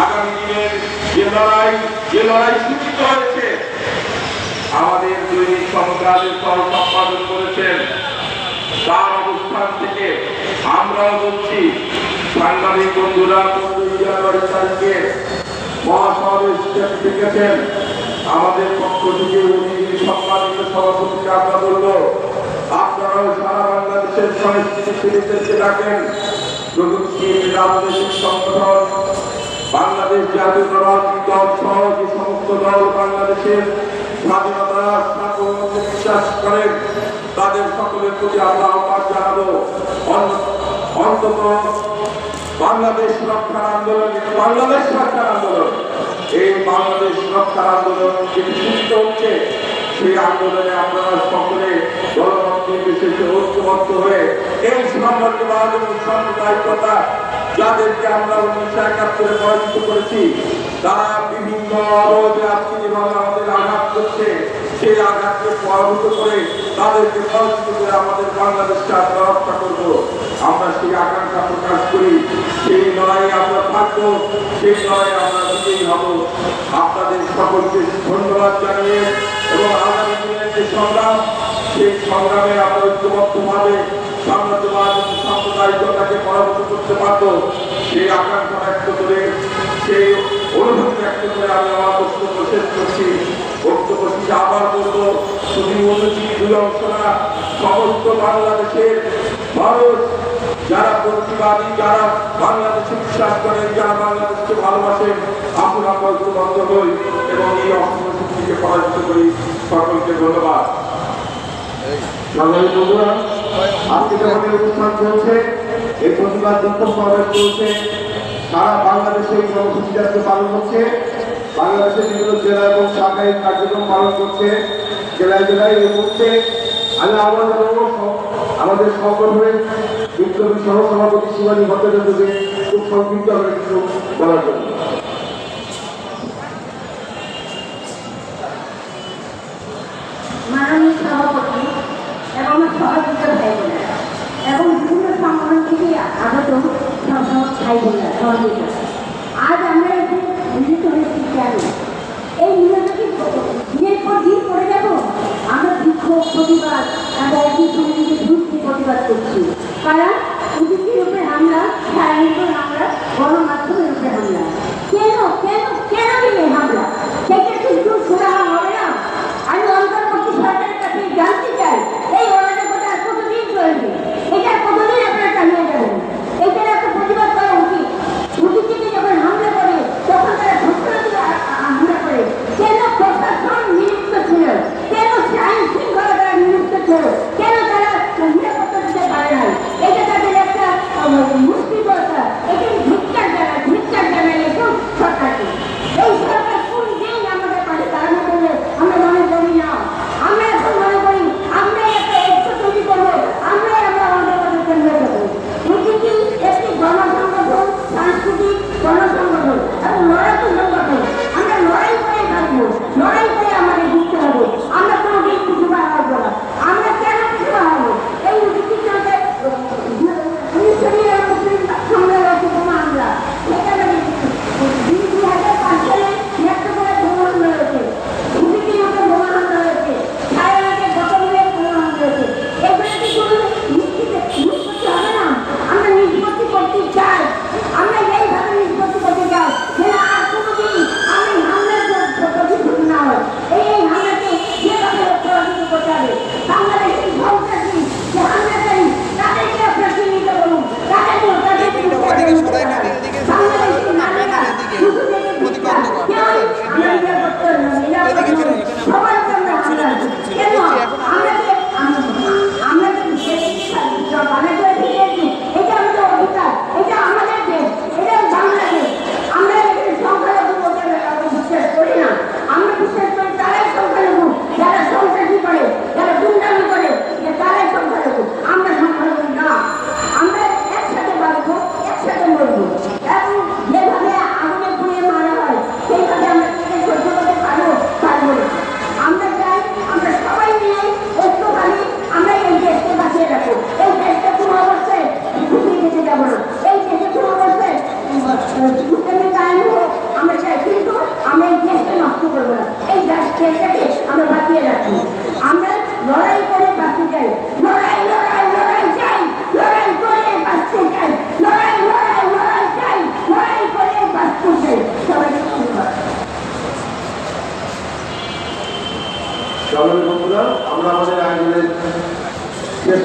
আগামী দিনের যে লড়াই যে লড়াই সূচিত হয়েছে, আমাদের দৈনিক সংগ্রামের ফল সম্পাদন করেছেন তার অবস্থান থেকে আমরাও বলছি, সাংবাদিক বন্ধুরা জানুয়ারি তারিখে মহাসমাবেশ ডেকেছেন আমাদের পক্ষ থেকে উনি সম্মানিত সভাপতিকে আমরা বলব, আপনারাও সারা বাংলাদেশের সংস্কৃতি ফিরিতেছে ডাকেন প্রযুক্তি রাজনৈতিক সংগঠন বাংলাদেশ জাতীয়তাবাদী দল সহ যে সমস্ত দল বাংলাদেশের স্বাধীনতা বিশ্বাস করেন, তাদের সকলের প্রতি আমরা আহ্বান জানাব। অন্তত বাংলাদেশ আন্দোলন বাংলাদেশ আন্দোলন। এই বাংলাদেশ রক্ষার আন্দোলন যেটি সূচিত হচ্ছে, সেই আন্দোলনে আপনারা সকলে দলমত বিশেষে ঐক্যবদ্ধ হয়ে এই সাম্রাজ্যবাদ এবং সাম্প্রদায়িকতা যাদেরকে আমরা উনিশশো একাত্তরে পরাজিত করেছি, তারা বিভিন্ন অবধে আজকে যেভাবে আমাদের আঘাত করছে, সেই আঘাতকে পরাভূত করে তাদেরকে পরাজিত করে আমাদের বাংলাদেশকে আমরা রক্ষা করব। আমরা সেই আকাঙ্ক্ষা প্রকাশ করি, সেই লড়াই আমরা থাকব, সেই লড়াই আমরা বিজয়ী হব। আপনাদের সকলকে ধন্যবাদ জানিয়ে এবং আগামী দিনের যে সংগ্রাম, সেই সংগ্রামে আমরা ঐক্যবদ্ধভাবে সাম্প্রদায়িকতাকে পরাভূত করতে পারব সেই আকাঙ্ক্ষা ব্যক্ত করে সেই অনুভূতি ব্যক্ত করে আমি আমার বক্তব্য শেষ করছি। বক্তব্য শেষে আবার বলব শুধু অনুযায়ী দুই অংশ না, সমস্ত বাংলাদেশের মানুষ যারা প্রতিবাদী, যারা বাংলাদেশে বিশ্বাস করেন, যারা বাংলাদেশকে ভালোবাসেন আমরা ঐক্যবদ্ধ হই এবং এই অসম পরাজিত করি। সকলকে ধন্যবাদ। বন্ধুরা আজকে যখন এই অনুষ্ঠান চলছে, এই প্রতিবাদ যুক্ত সমাবেশ চলছে। সারা বাংলাদেশে এই কর্মসূচি আজকে পালন হচ্ছে বাংলাদেশের বিভিন্ন জেলা এবং শাখায় কার্যক্রম পালন করছে। জেলায় জেলায় এই মুহূর্তে আমি আহ্বান আমাদের সংগঠনের বিপ্লবী সহ সভাপতি শিবানী ভট্টাচার্যকে খুব সংক্ষিপ্ত করে কিছু বলার জন্য। মাননীয় সভাপতি আমার আজ আমরা এখানে মিলিত হয়েছি কেন? দিনের পর দিন করে যাব? আমরা বিক্ষোভ প্রতিবাদ এবং একই সঙ্গে যুক্তি প্রতিবাদ করছি। কারণ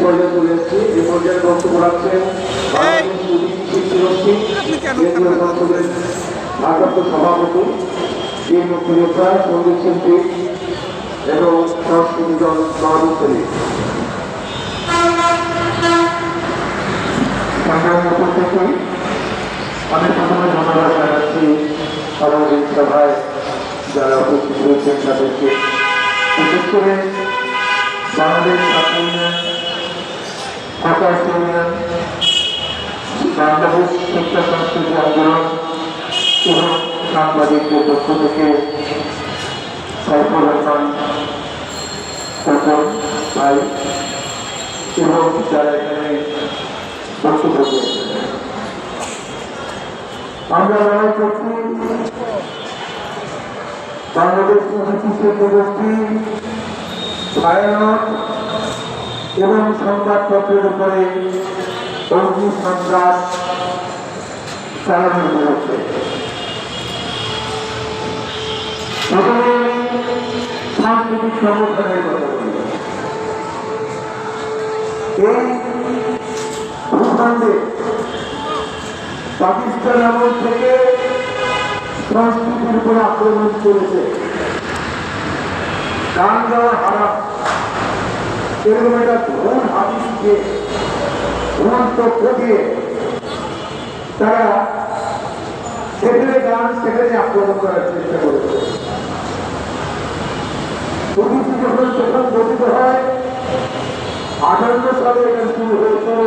পর্যায়ে চলে এসেছি। এই পর্যায়ে বক্তব্য রাখছেন ভারপ্রাপ্ত সভাপতি বীর মুখ্যমন্ত্রী সংগীত শিল্পী এবং সংস্কৃতি দল আমি প্রথমে ধন্যবাদ জানাচ্ছি সভায় যারা উপস্থিত হয়েছেন তাদেরকে। বিশেষ করে বাংলাদেশ ছাত্র আকাশ ইউনিয়ন বাংলাদেশ শিক্ষা সংস্কৃতি আন্দোলন এবং সাংবাদিকদের পক্ষ থেকে হাসান খোকন ভাই এবং যারা এখানে বক্তব্য আমরা লড়াই করছি বাংলাদেশ এবং সংবাদপত্রের উপরে অগ্নি সন্ত্রাস চালানোর বিরুদ্ধে প্রথমে সাংস্কৃতিক সংগঠনের কথা এই ভূখণ্ডে পাকিস্তান আমল থেকে সংস্কৃতির উপর আক্রমণ করেছে। গান গাওয়া হারাম এরকম একটা ভুল হাদিসকে ভ্রান্ত করিয়ে তারা সেখানে গান সেখানে আক্রমণ করার চেষ্টা করেছে প্রভৃতি যখন প্রথম গঠিত হয়, আঠান্ন সালে এটা শুরু হয়েছিল।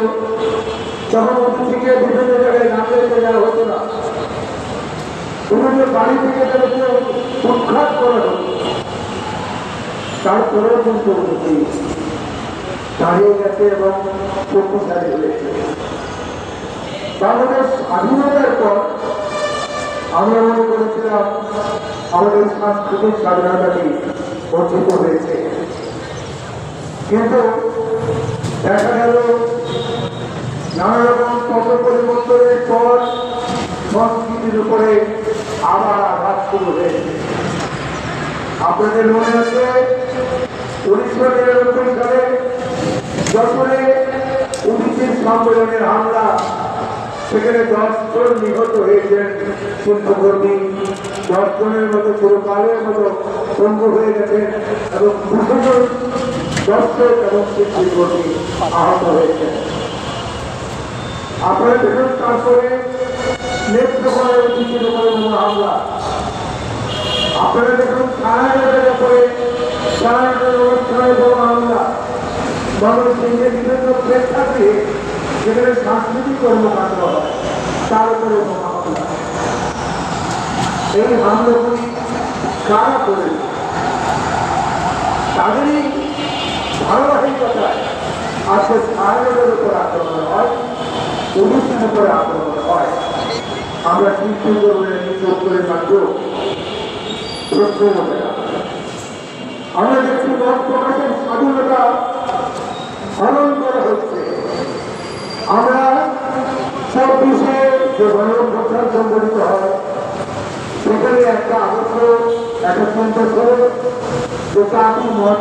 তখন অতিথিকে বিভিন্ন জায়গায় নাম লেখতে যাওয়া হতো না। বিভিন্ন বাড়ি থেকে তাদেরকে উৎখাত করা হতো। তারপরেও কিন্তু দাঁড়িয়ে গেছে এবং শক্তিশালী হয়েছে। বাংলাদেশ স্বাধীনতার পর আমরা মনে করেছিলাম আমাদের সাংস্কৃতিক স্বাধীনতাটি অর্জিত হয়েছে। কিন্তু দেখা গেল নানা রকম পথ পরিবর্তনের পর সংস্কৃতির উপরে আবার আঘাত শুরু হয়েছে। আপনাদের মনে আছে উনিশশো নিরানব্বই সালে যশোরে উনিশের সম্মেলনের হামলা। সেখানে দশ জন নিহত হয়েছেন। শিল্পকর্মী দশ জনের মতো চিরকালের মতো পঙ্গু হয়ে গেছেন এবং দুশো জন দর্শক এবং শিল্পকর্মী আহত হয়েছেন। আপনারা দেখুন তারপরে নেত্রকোনায় উচিতের উপরে কোনো হামলা। আপনারা দেখুন সারানগরের উপরে সারানগরের অনুষ্ঠানে হামলা বিভিন্ন প্রেক্ষাপটে যেখানে সাংস্কৃতিক কর্মকাণ্ড হয় তার উপরে এই হামলাগুলি কারা করে তাদেরই ধারাবাহিকতায় আজকে সারানগরের উপর আক্রমণ হয় পুলিশের উপরে আক্রমণ হয় আমরা কি সুন্দর নিয়োগ করে থাকব প্রশ্ন হবে আমরা দেখছি মত স্বাধীনতা হরণ করা হচ্ছে আমরা চব্বিশে যে গণপ্রচার একটা আদর্শ একটা সন্তোষ হল যে তাকে মত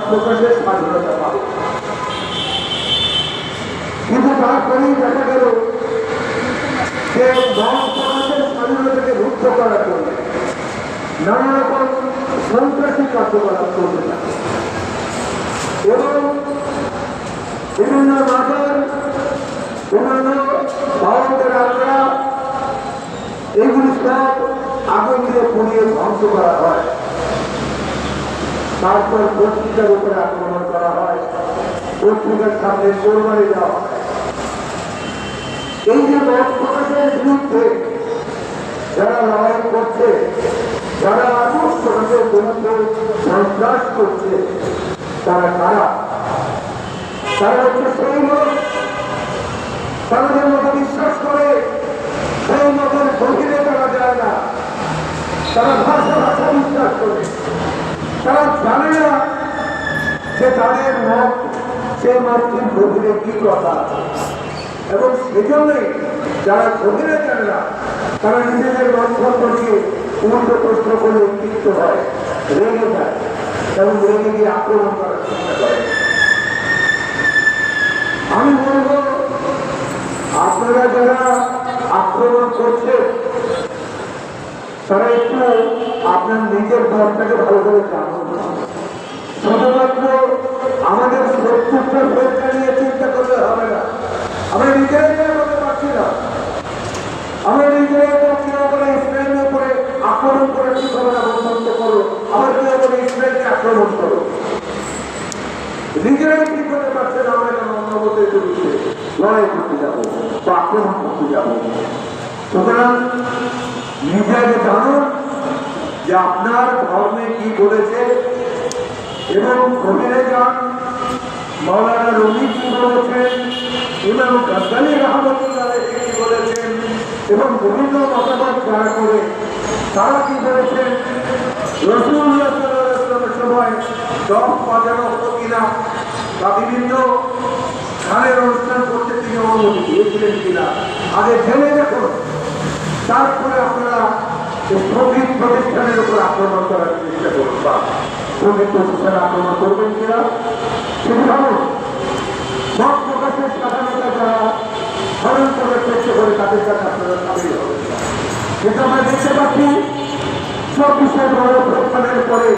এবং বিভিন্ন মাজার বিভিন্ন ভারতের আগ্রা এগুলি সব আগুন দিয়ে পুড়িয়ে ধ্বংস করা হয়। তারপর পত্রিকার উপরে আক্রমণ করা হয়। পত্রিকার সামনে কোরবানি দেওয়া হয়। এই যে মত প্রকাশের বিরুদ্ধে যারা লড়াই করছে, যারা সমাজের বিরুদ্ধে সন্ত্রাস করছে, তারা কারা? তারা হচ্ছে সেই লোক, তাদের মতো বিশ্বাস করে সেই মতের গভীরে তারা যায় না তারা ভাষা ভাষা বিশ্বাস করে তারা জানে না যে তাদের মত সেই মতটির গভীরে কি কথা। এবং সেজন্যই যারা গভীরে জানে না তারা নিজেদের মত সম্পর্কে উল্টো প্রশ্ন করে উদ্দীপ্ত হয়, রেগে যায়, এবং রেগে গিয়ে আক্রমণ করার চেষ্টা করে আমি বলব, আপনারা যারা আক্রমণ করছে তারা একটু আপনার নিজের দলটাকে ভালো করে শুধুমাত্র আমাদের শত্রুত্বের পরীক্ষা নিয়ে চিন্তা করলে হবে না। আমরা নিজেরাই করতে পারছি না? আমরা নিজেরাই করে ইসরায়েলের উপরে আক্রমণ করে কি করো না করো আবার কেউ বলে ইসরায়েলকে আক্রমণ করো নিজেরাই ঠিক করতে পারছে না আমরা কেন অন্য মতে চলছে লড়াই করতে যাব বা আক্রমণ করতে যাব। সুতরাং নিজেকে জানুন যে আপনার ধর্মে কি বলেছে? এবং গভীরে যান মৌলানা রবি কি বলেছেন? ইমাম গাজ্জালি রহমতুল্লাহ কি বলেছেন? এবং বিভিন্ন মতামত যারা করে তারা কি বলেছেন? রসুল্লাহ সময় দশ বাজানো হতো কিনা বা বিভিন্ন গানের অনুষ্ঠান করতে তিনি অনুমতি দিয়েছিলেন কিনা? আগে জেনে দেখুন। তারপরে আপনারা শ্রমিক প্রতিষ্ঠানের উপর আক্রমণ করার চেষ্টা করুন বা প্রতিষ্ঠান আক্রমণ করবেন কিনা মত প্রকাশের স্বাধীনতা যারা হরণ করার চেষ্টা করে তাদের কাছে আপনারা সামিল হবেন কিন্তু আমরা দেখতে পাচ্ছি, চব্বিশে বড় প্রস্থানের পরে